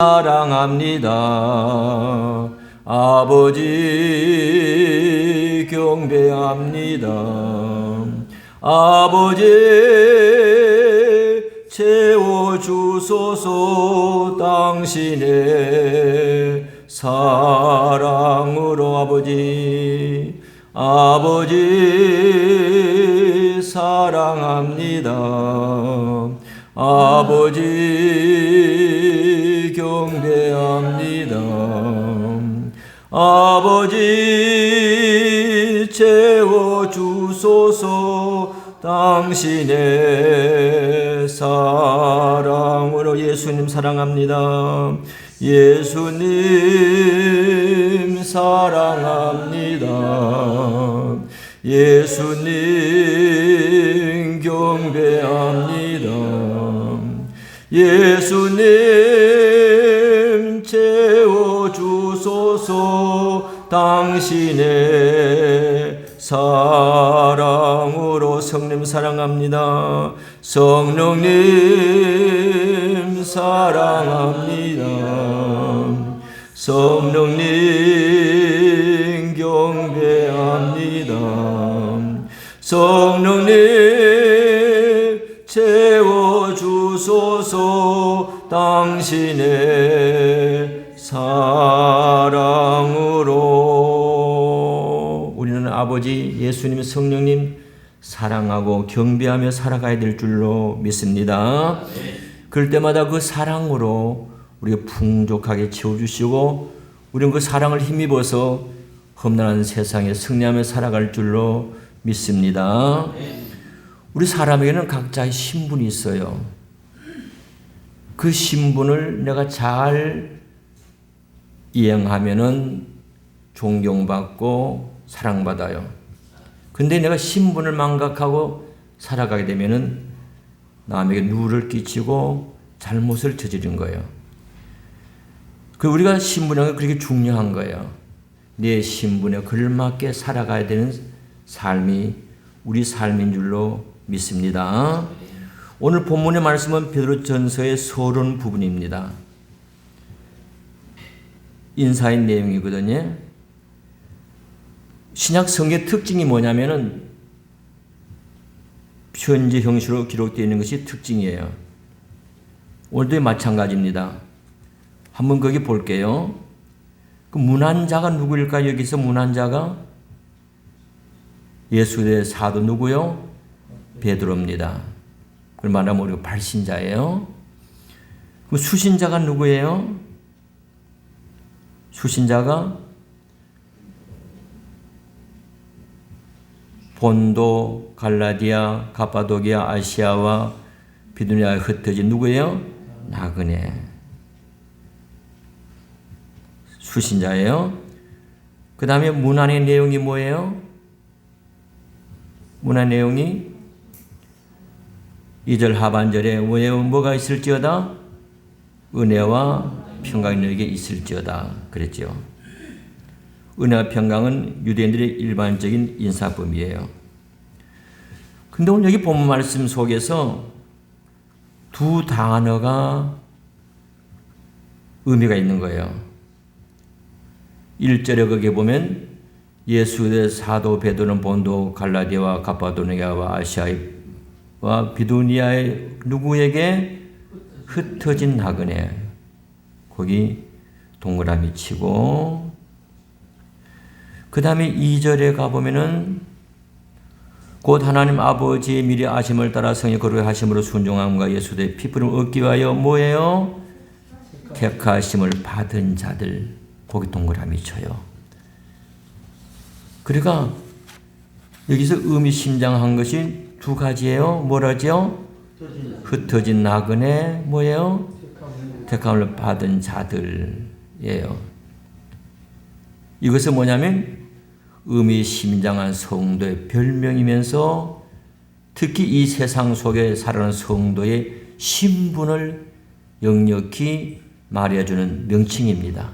사랑합니다. 아버지 경배합니다. 아버지 채워주소서 당신의 사랑으로 아버지 아버지 사랑합니다. 아버지 경배합니다. 아버지 채워주소서 당신의 사랑으로 예수님 사랑합니다. 예수님 사랑합니다. 예수님 경배합니다. 예수님 채워주소서 당신의 사랑으로 성님 사랑합니다. 성령님 사랑합니다. 성령님 경배합니다. 성령님 채워주소서 당신의 사랑으로 우리는 아버지 예수님 성령님 사랑하고 경배하며 살아가야 될 줄로 믿습니다. 그럴 때마다 그 사랑으로 우리가 풍족하게 채워주시고 우리는 그 사랑을 힘입어서 험난한 세상에 승리하며 살아갈 줄로 믿습니다. 우리 사람에게는 각자의 신분이 있어요. 그 신분을 내가 잘 이행하면은 존경받고 사랑받아요. 근데 내가 신분을 망각하고 살아가게 되면은 남에게 누를 끼치고 잘못을 저지른 거예요. 그 우리가 신분이 그렇게 중요한 거예요. 내 신분에 걸맞게 살아가야 되는 삶이 우리 삶인 줄로 믿습니다. 오늘 본문의 말씀은 베드로전서의 서론 부분입니다. 인사의 내용이거든요. 신약 성의 특징이 뭐냐면은 편지 형식으로 기록되어 있는 것이 특징이에요. 오늘도 마찬가지입니다. 한번 거기 볼게요. 그 문안자가 누구일까? 여기서 문안자가 예수의 사도 누구요? 베드로입니다. 그걸 말하면 우리가 발신자예요. 그 수신자가 누구예요? 수신자가 본도, 갈라디아, 가파도기아, 아시아와 비두니아에 흩어진 누구예요? 나그네. 수신자예요. 그 다음에 문안의 내용이 뭐예요? 문안 내용이 2절 하반절에 왜 뭐가 있을지어다? 은혜와 평강이 너에게 있을지어다. 그랬죠. 은혜와 평강은 유대인들의 일반적인 인사법이에요. 근데 오늘 여기 본 말씀 속에서 두 단어가 의미가 있는 거예요. 1절에 거기에 보면 예수의 사도 베드로는 본도 갈라디아와 가파도니아와 아시아와 비두니아의 누구에게 흩어진 나그네 거기 동그라미 치고 그 다음에 2절에 가보면은 곧 하나님 아버지의 미리 아심을 따라 성의 거룩의 하심으로 순종함과 예수의 피부를 얻기 위하여 뭐예요? 택하심을 받은 자들 거기 동그라미 쳐요. 그러니까 여기서 의미심장한 것이 두 가지예요. 뭐라죠? 흩어진 나그네 뭐예요? 택함을 받은 자들이에요. 이것은 뭐냐면 의미심장한 성도의 별명이면서 특히 이 세상 속에 살아가는 성도의 신분을 역력히 말해주는 명칭입니다.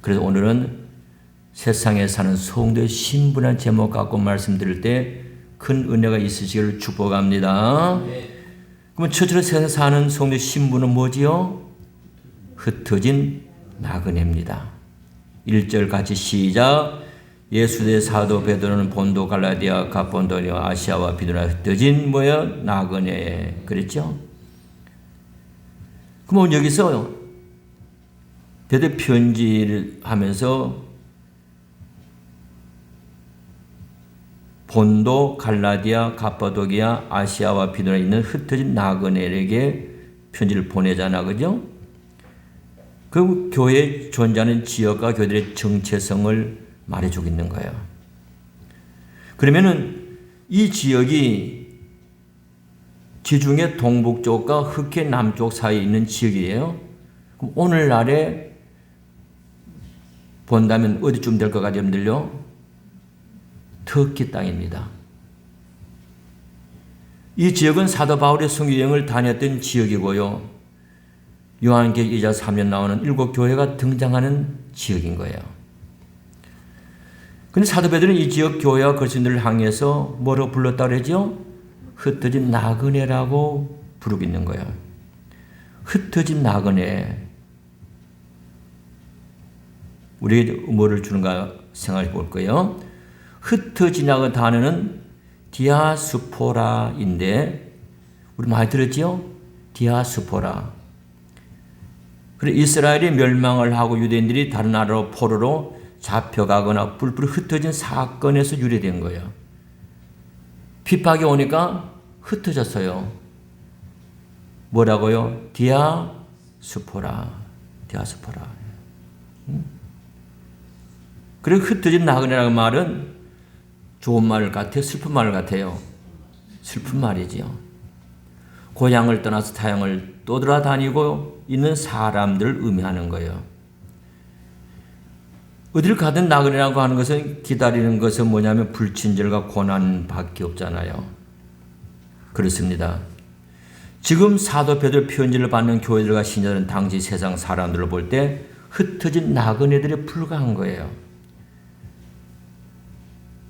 그래서 오늘은 세상에 사는 성도의 신분한 제목 갖고 말씀드릴 때 큰 은혜가 있으시기를 축복합니다. 그러면 처처로 세상 사는 성도 신부는 뭐지요? 흩어진 나그네입니다. 1절 같이 시작. 예수의 사도 베드로는 본도 갈라디아 갑본도니와 아시아와 비두나 흩어진 뭐야 나그네 그랬죠? 그러면 여기서 베드 편지를 하면서 본도 갈라디아 갑바도기아 아시아와 비두나 있는 흩어진 나그네에게 편지를 보내잖아 그죠? 그 교회에 존재하는 지역과 교회들의 정체성을 말해주고 있는 거예요. 그러면은 이 지역이 지중해 동북쪽과 흑해 남쪽 사이에 있는 지역이에요. 오늘날에 본다면 어디쯤 될 것 같아요, 여러분들요? 터키 땅입니다. 이 지역은 사도 바울의 성유여행을 다녔던 지역이고요. 요한계시록 2장 3년 나오는 일곱 교회가 등장하는 지역인 거예요. 근데 사도 베드로는 이 지역 교회와 그리스도인들을 향해서 뭐로 불렀다 그러죠? 흩어진 나그네라고 부르고 있는 거예요. 흩어진 나그네. 우리에게 뭐를 주는가 생각해 볼 거예요. 흩어지나그 단어는 디아스포라인데 우리 많이 들었죠? 디아스포라. 그리고 이스라엘이 멸망을 하고 유대인들이 다른 나라로 포로로 잡혀가거나 뿔뿔이 흩어진 사건에서 유래된 거예요. 핍박이 오니까 흩어졌어요. 뭐라고요? 디아스포라. 디아스포라. 그리고 흩어진 나그네라는 말은 좋은 말 같아요? 슬픈 말 같아요? 슬픈 말이지요. 고향을 떠나서 타향을 떠돌아다니고 있는 사람들을 의미하는 거예요. 어디를 가든 나그네라고 하는 것은 기다리는 것은 뭐냐면 불친절과 고난밖에 없잖아요. 그렇습니다. 지금 사도 베드로 편지를 받는 교회들과 신자들은 당시 세상 사람들을 볼 때 흩어진 나그네들에 불과한 거예요.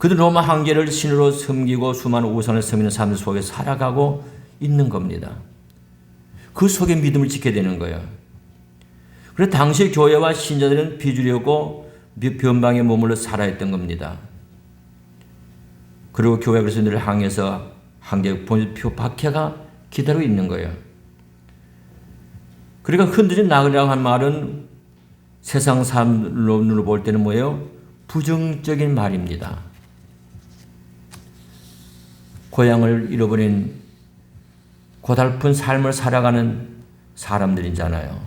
그들 로마 황제를 신으로 섬기고 수많은 우상을 섬기는 사람들 속에 살아가고 있는 겁니다. 그 속에 믿음을 지켜야 되는 거예요. 그래서 당시 교회와 신자들은 비주려고 변방에 머물러 살아있던 겁니다. 그리고 교회 그리스도인들을 향해서 한개 본표 박해가 기다리고 있는 거예요. 그러니까 흔들린 나그네라고 한 말은 세상 사람으로 볼 때는 뭐예요? 부정적인 말입니다. 고향을 잃어버린 고달픈 삶을 살아가는 사람들이잖아요.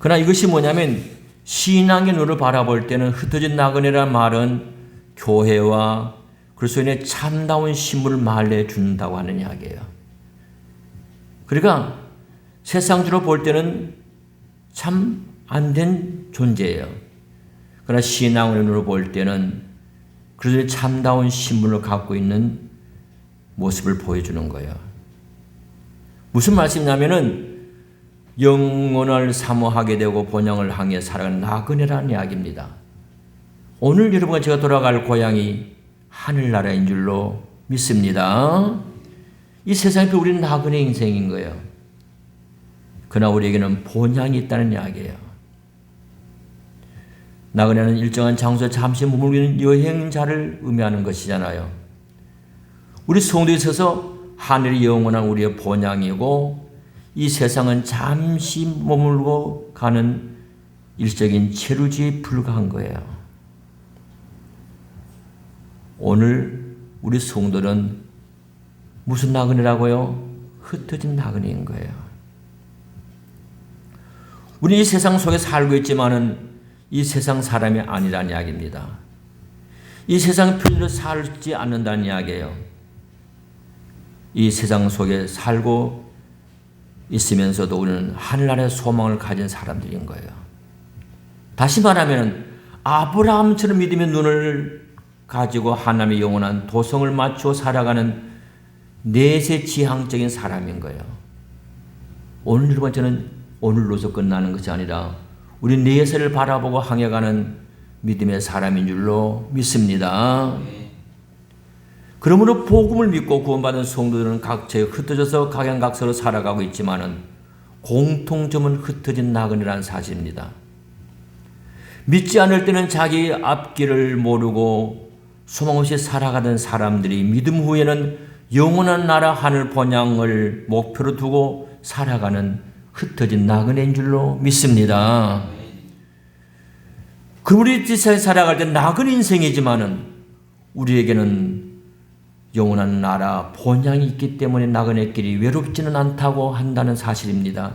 그러나 이것이 뭐냐면 신앙의 눈을 바라볼 때는 흩어진 나그네란 말은 교회와 그리스도인의 참다운 신분을 말해 준다고 하는 이야기예요. 그러니까 세상주로 볼 때는 참 안 된 존재예요. 그러나 신앙의 눈으로 볼 때는 그리스도의 참다운 신분을 갖고 있는 모습을 보여주는 거예요. 무슨 말씀이냐면은 영혼을 사모하게 되고 본향을 향해 살아가는 나그네라는 이야기입니다. 오늘 여러분과 제가 돌아갈 고향이 하늘나라인 줄로 믿습니다. 이 세상에 우리는 나그네 인생인 거예요. 그러나 우리에게는 본향이 있다는 이야기예요. 나그네는 일정한 장소에 잠시 머물기는 여행자를 의미하는 것이잖아요. 우리 성도에 있어서 하늘이 영원한 우리의 본향이고 이 세상은 잠시 머물고 가는 일적인 체류지에 불과한 거예요. 오늘 우리 성도는 무슨 나그네라고요? 흩어진 나그네인 거예요. 우리 이 세상 속에 살고 있지만은 이 세상 사람이 아니라는 이야기입니다. 이 세상 편리로 살지 않는다는 이야기예요. 이 세상 속에 살고 있으면서도 우리는 하늘나라의 소망을 가진 사람들인 거예요. 다시 말하면 아브라함처럼 믿음의 눈을 가지고 하나님의 영원한 도성을 맞추어 살아가는 내세 지향적인 사람인 거예요. 오늘 저는 오늘로서 끝나는 것이 아니라 우리 내세를 바라보고 항해가는 믿음의 사람인 줄로 믿습니다. 그러므로 복음을 믿고 구원받은 성도들은 각처에 흩어져서 각양각서로 살아가고 있지만은 공통점은 흩어진 나그네라는 사실입니다. 믿지 않을 때는 자기 앞길을 모르고 소망 없이 살아가던 사람들이 믿음 후에는 영원한 나라 하늘 번향을 목표로 두고 살아가는 흩어진 나그네인 줄로 믿습니다. 그분이 세상에 살아갈 때 나그네 인생이지만은 우리에게는 영원한 나라 본향이 있기 때문에 나그네끼리 외롭지는 않다고 한다는 사실입니다.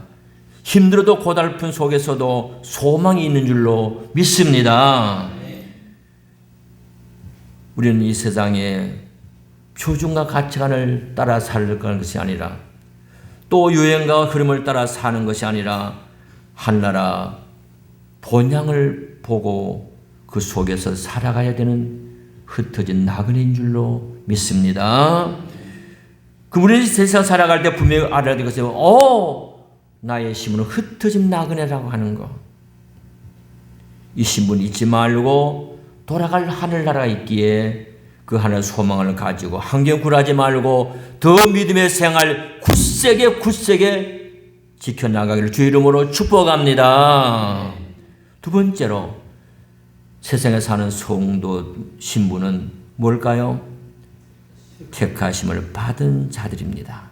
힘들어도 고달픈 속에서도 소망이 있는 줄로 믿습니다. 우리는 이 세상에 표준과 가치관을 따라 살 것이 아니라 또 유행과 흐름을 따라 사는 것이 아니라 한나라 본향을 보고 그 속에서 살아가야 되는 흩어진 나그네인 줄로 믿습니다. 그분이 세상 살아갈 때 분명히 알아야 될 것은 오 나의 신분은 흩어진 나그네라고 하는 거. 이 신분 잊지 말고 돌아갈 하늘나라가 있기에 그 하늘 소망을 가지고 환경 굴하지 말고 더 믿음의 생활 굳세게 굳세게 지켜나가기를 주 이름으로 축복합니다. 두 번째로 세상에 사는 성도 신분은 뭘까요? 택하심을 받은 자들입니다.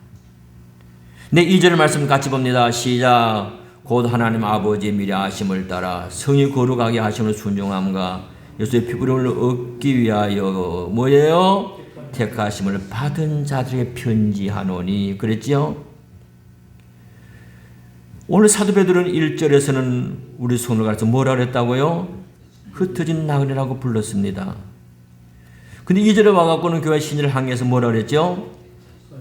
네, 2절 말씀 같이 봅니다. 시작. 곧 하나님 아버지의 미리 하심을 따라 성이 거룩하게 하심을 순종함과 예수의 피부름을 얻기 위하여 뭐예요? 택하심을 받은 자들에게 편지하노니 그랬지요? 오늘 사도 베드로는 1절에서는 우리 손을 가르쳐 뭐라 그랬다고요? 흩어진 나그네라고 불렀습니다. 근데 2절에 와갖고는 교회 신을 항해해서 뭐라 그랬죠?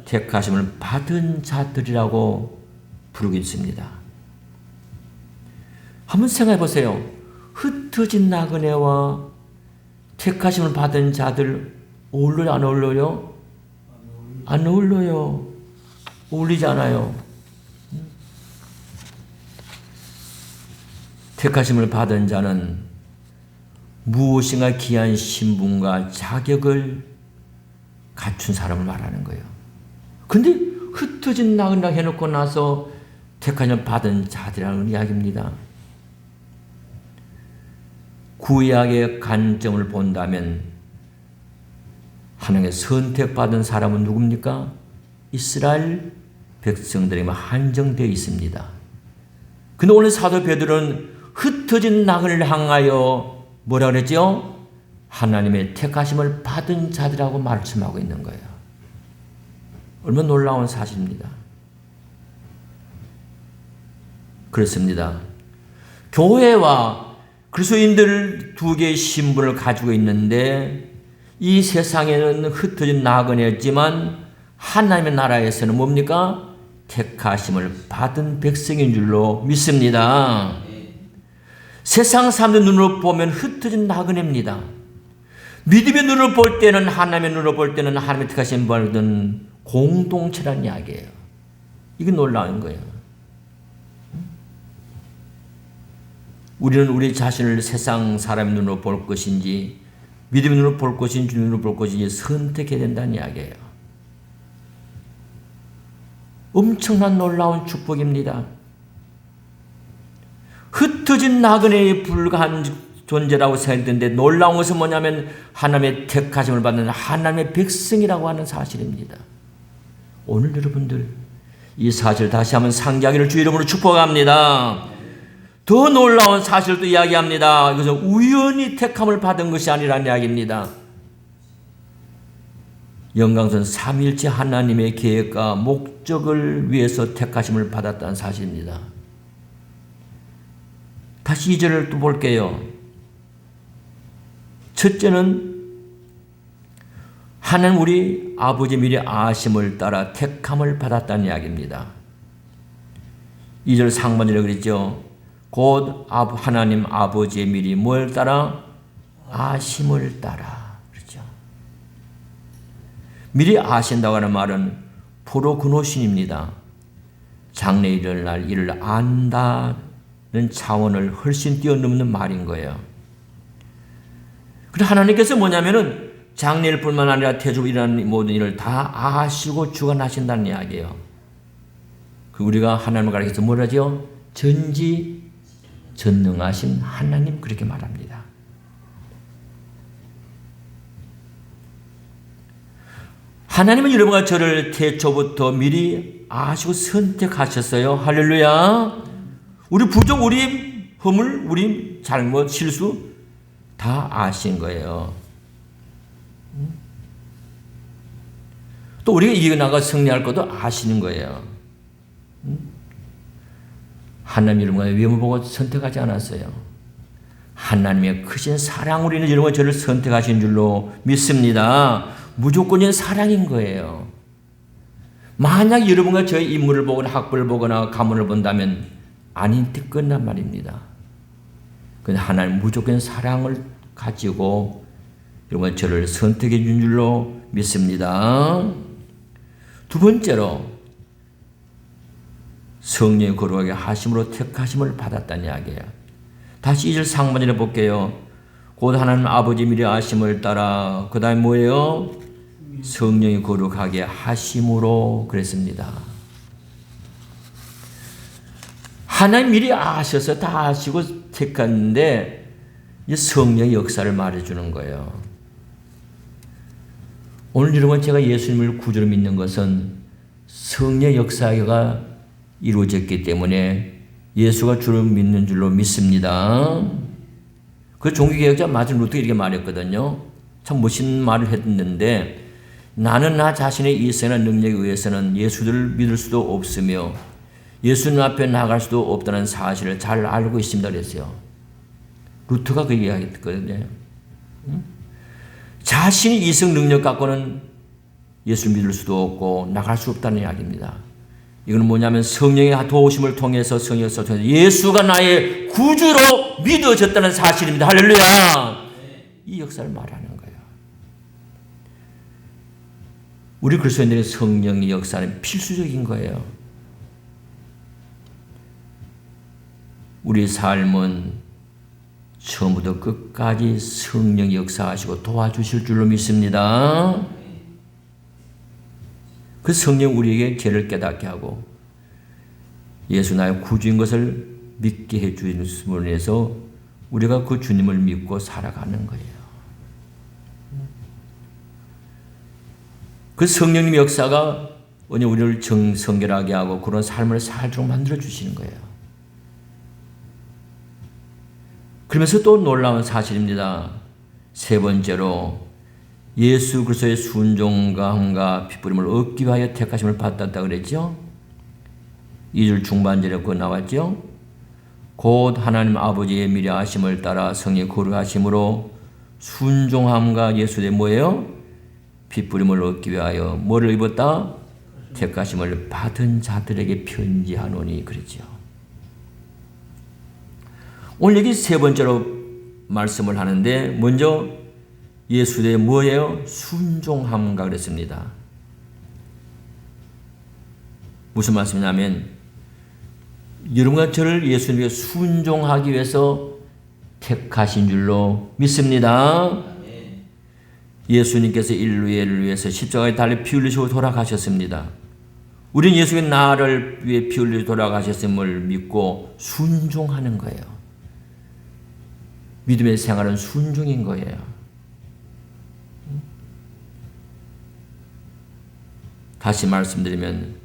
택하심을 받은 자들이라고 부르고 있습니다. 한번 생각해 보세요. 흩어진 나그네와 택하심을 받은 자들 어울려요? 안 어울려요? 안 어울려요. 어울리지 않아요. 택하심을 받은 자는 무엇인가 귀한 신분과 자격을 갖춘 사람을 말하는 거예요. 근데 흩어진 나그네 해놓고 나서 택하심 받은 자들이라는 이야기입니다. 구약의 관점을 본다면 하나님의 선택받은 사람은 누굽니까? 이스라엘 백성들에게 한정되어 있습니다. 근데 오늘 사도 베드로는 흩어진 낙을 향하여 뭐라 그랬죠? 하나님의 택하심을 받은 자들하고 말씀하고 있는 거예요. 얼마나 놀라운 사실입니다. 그렇습니다. 교회와 그리스도인들 두 개의 신분을 가지고 있는데 이 세상에는 흩어진 나그네였지만 하나님의 나라에서는 뭡니까? 택하심을 받은 백성인 줄로 믿습니다. 세상 사람들 눈으로 보면 흩어진 나그네입니다. 믿음의 눈으로 볼 때는 하나님의 눈으로 볼 때는 하나님의 택하심 받은 공동체란 이야기예요. 이게 놀라운 거예요. 우리는 우리 자신을 세상 사람의 눈으로 볼 것인지 믿음의 눈으로 볼 것인지 눈으로 볼 것인지 선택해야 된다는 이야기예요. 엄청난 놀라운 축복입니다. 흩어진 나그네에 불과한 존재라고 생각했는데 놀라운 것은 뭐냐면 하나님의 택하심을 받는 하나님의 백성이라고 하는 사실입니다. 오늘 여러분들 이 사실 다시 한번 상기하기를 주 이름으로 축복합니다. 더 놀라운 사실도 이야기합니다. 이것은 우연히 택함을 받은 것이 아니라는 이야기입니다. 영광선 삼일째 하나님의 계획과 목적을 위해서 택하심을 받았다는 사실입니다. 다시 이 절을 또 볼게요. 첫째는 하나님 우리 아버지 미리 아심을 따라 택함을 받았다는 이야기입니다. 2절 상반절에 그랬죠. 곧 하나님 아버지의 미리 뭘 따라? 아심을 따라. 그렇죠. 미리 아신다고 하는 말은 프로그노신입니다. 장래 일어날 일을 안다 는 차원을 훨씬 뛰어넘는 말인 거예요. 그래 하나님께서 뭐냐면은 장례일뿐만 아니라 태주로 일어나는 모든 일을 다 아시고 주관하신다는 이야기예요. 그 우리가 하나님을 가리켜서 뭐라죠? 전지 전능하신 하나님 그렇게 말합니다. 하나님은 여러분과 저를 태초부터 미리 아시고 선택하셨어요. 할렐루야. 우리 부족, 우리 허물, 우리 잘못, 실수 다 아신 거예요. 또 우리가 이겨나가 승리할 것도 아시는 거예요. 하나님 여러분과 외모 보고 선택하지 않았어요. 하나님의 크신 사랑으로 인해 여러분과 저를 선택하신 줄로 믿습니다. 무조건적인 사랑인 거예요. 만약 여러분과 저의 인물을 보거나 학벌을 보거나 가문을 본다면 아닌 데 끝난 말입니다. 근데 하나님 무조건 사랑을 가지고 여러분 저를 선택해 준 줄로 믿습니다. 두 번째로 성령의 거룩하게 하심으로 택하심을 받았다는 이야기예요. 다시 2절 상반절에 볼게요. 곧 하나님 아버지 미리 아심을 따라 그 다음에 뭐예요? 성령이 거룩하게 하심으로 그랬습니다. 하나님 미리 아셔서 다 아시고 택했는데 성령의 역사를 말해주는 거예요. 오늘 여러분 제가 예수님을 구주로 믿는 것은 성령 역사가 이루어졌기 때문에 예수가 주를 믿는 줄로 믿습니다. 그 종교개혁자 마틴 루터 이렇게 말했거든요. 참 멋있는 말을 했는데 나는 나 자신의 이성이나 능력에 의해서는 예수를 믿을 수도 없으며 예수님 앞에 나갈 수도 없다는 사실을 잘 알고 있습니다. 그랬어요. 루터가 그 이야기했거든요. 자신의 이성 능력 갖고는 예수 믿을 수도 없고 나갈 수 없다는 이야기입니다. 이거는 뭐냐면 성령의 도우심을 통해서 성령을 통해서 예수가 나의 구주로 믿어졌다는 사실입니다. 할렐루야! 이 역사를 말하는 거예요. 우리 그리스도인들의 성령의 역사는 필수적인 거예요. 우리 삶은 처음부터 끝까지 성령 역사하시고 도와주실 줄로 믿습니다. 그 성령 우리에게 죄를 깨닫게 하고 예수 나의 구주인 것을 믿게 해 주심으로 인해서 우리가 그 주님을 믿고 살아가는 거예요. 그 성령님 역사가 우리를 정성결하게 하고 그런 삶을 살도록 만들어 주시는 거예요. 그러면서 또 놀라운 사실입니다. 세 번째로 예수 그리스도의 순종감과 핏부림을 얻기 위하여 택하심을 받았다 그랬죠. 2절 중반절에 그 나왔죠. 곧 하나님 아버지의 미리 아심을 따라 성의 거룩하심으로 순종함과 예수의 뭐예요? 핏부림을 얻기 위하여 뭐를 입었다? 택하심을 받은 자들에게 편지하노니 그랬죠. 오늘 여기 세 번째로 말씀을 하는데 먼저 예수의 뭐예요? 순종함과 그랬습니다. 무슨 말씀이냐면 여러분과 저를 예수님께 순종하기 위해서 택하신 줄로 믿습니다. 예수님께서 인류를 위해서 십자가에 달려 피 흘리시고 돌아가셨습니다. 우리는 예수의 나를 위해 피 흘리고 돌아가셨음을 믿고 순종하는 거예요. 믿음의 생활은 순종인 거예요. 다시 말씀드리면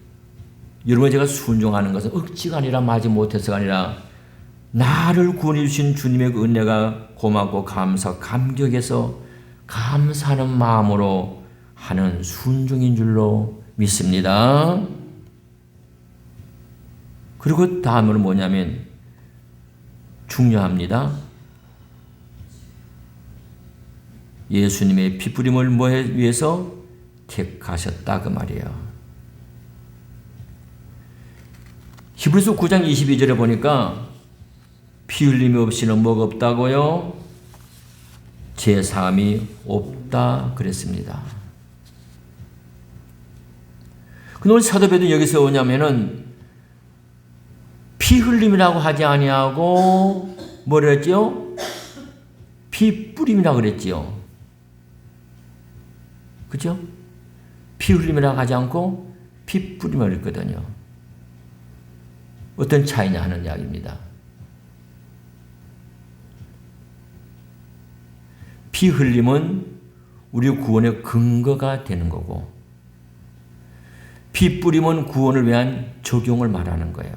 여러분 제가 순종하는 것은 억지가 아니라 마지 못해서가 아니라 나를 구원해 주신 주님의 그 은혜가 고맙고 감사 감격해서 감사하는 마음으로 하는 순종인 줄로 믿습니다. 그리고 다음으로 뭐냐면 중요합니다. 예수님의 피부림을 뭐에 위해서 택하셨다 그 말이에요. 히브리서 9장 22절에 보니까 피 흘림이 없이는 뭐가 없다고요? 제3이 없다 그랬습니다. 근데 오늘 사도 베드 여기서 오냐면은 피 흘림이라고 하지 아니하고 뭐랬죠? 피 뿌림이라고 그랬지요. 그죠? 피 흘림이라고 하지 않고 피 뿌림을 했거든요. 어떤 차이냐 하는 이야기입니다. 피 흘림은 우리 구원의 근거가 되는 거고 피 뿌림은 구원을 위한 적용을 말하는 거예요.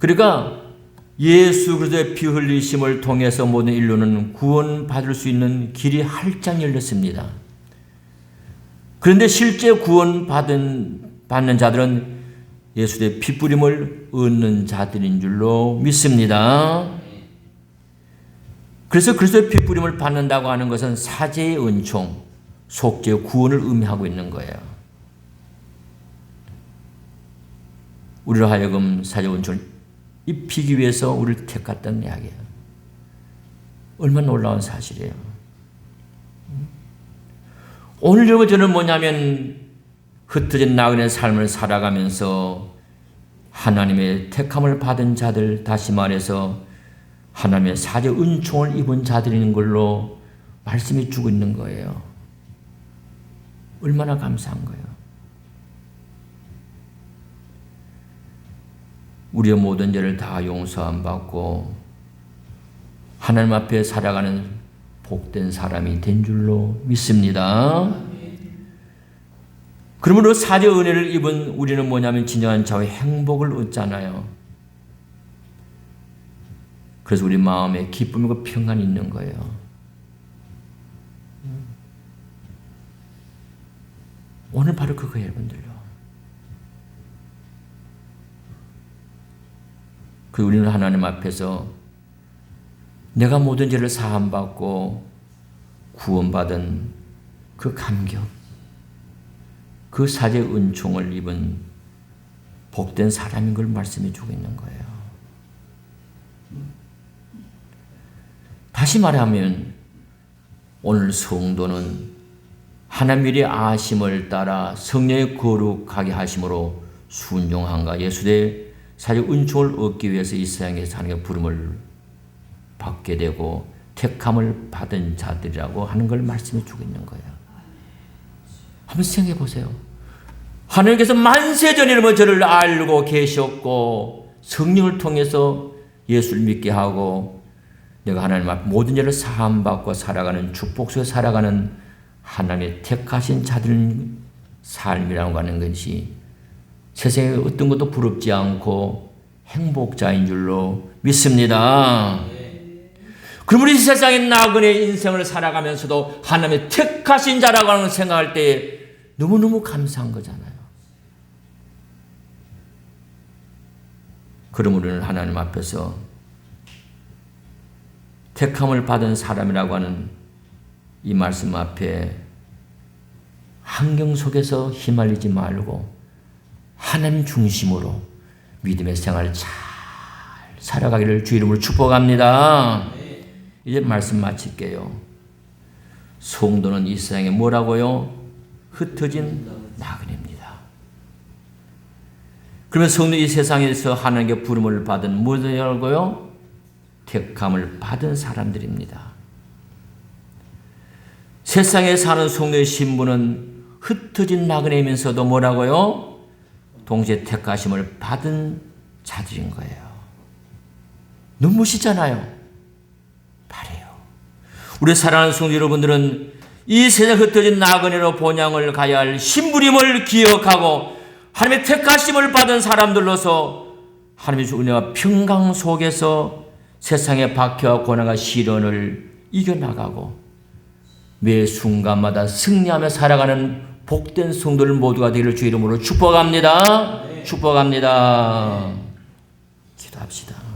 그러니까 예수 그리스도의 피 흘리심을 통해서 모든 인류는 구원받을 수 있는 길이 활짝 열렸습니다. 그런데 실제 구원받은 받는 자들은 예수의 피 뿌림을 얻는 자들인 줄로 믿습니다. 그래서 그리스도의 피 뿌림을 받는다고 하는 것은 사제의 은총, 속죄의 구원을 의미하고 있는 거예요. 우리로 하여금 사제 은총을 입히기 위해서 우리를 택했던 이야기예요. 얼마나 놀라운 사실이에요. 오늘 여러분 저는 뭐냐면 흩어진 나그네 삶을 살아가면서 하나님의 택함을 받은 자들 다시 말해서 하나님의 사제 은총을 입은 자들인 걸로 말씀이 주고 있는 거예요. 얼마나 감사한 거예요. 우리의 모든 죄를 다 용서함 받고 하나님 앞에 살아가는 복된 사람이 된 줄로 믿습니다. 그러므로 사제 은혜를 입은 우리는 뭐냐면 진정한 자의 행복을 얻잖아요. 그래서 우리 마음에 기쁨과 평안이 있는 거예요. 오늘 바로 그거예요, 여러분들요. 그 우리는 하나님 앞에서 내가 모든 죄를 사함받고 구원받은 그 감격, 그 사제 은총을 입은 복된 사람인 걸 말씀해 주고 있는 거예요. 다시 말하면 오늘 성도는 하나님의 아심을 따라 성령의 거룩하게 하심으로 순종한가 예수의 사제 은총을 얻기 위해서 이 세상에 사는 게 부름을 받게 되고 택함을 받은 자들이라고 하는 걸 말씀해 주고 있는 거예요. 한번 생각해 보세요. 하나님께서 만세전이라면 저를 알고 계셨고 성령을 통해서 예수를 믿게 하고 내가 하나님 앞 모든 죄를 사함받고 살아가는 축복 속에 살아가는 하나님의 택하신 자들 삶이라고 하는 것이 세상에 어떤 것도 부럽지 않고 행복자인 줄로 믿습니다. 우리 세상의 나그네 인생을 살아가면서도 하나님의 택하신 자라고 하는 생각할 때 너무너무 감사한 거잖아요. 우리는 하나님 앞에서 택함을 받은 사람이라고 하는 이 말씀 앞에 환경 속에서 휘말리지 말고 하나님 중심으로 믿음의 생활을 잘 살아가기를 주 이름으로 축복합니다. 이제 말씀 마칠게요. 성도는 이 세상에 뭐라고요? 흩어진 나그네입니다. 그러면 성도 이 세상에서 하나님께 부름을 받은 무엇이라고요? 택함을 받은 사람들입니다. 세상에 사는 성도의 신분은 흩어진 나그네이면서도 뭐라고요? 동시에 택하심을 받은 자들인 거예요. 눈부시잖아요. 바래요. 우리 사랑하는 성도 여러분들은 이 세상 흩어진 나그네로 본향을 가야 할 신부림을 기억하고 하나님의 택하심을 받은 사람들로서 하나님의 은혜와 평강 속에서 세상의 박해와 고난과 시련을 이겨나가고 매 순간마다 승리하며 살아가는 복된 성도들 모두가 되기를 주 이름으로 축복합니다. 축복합니다. 기도합시다.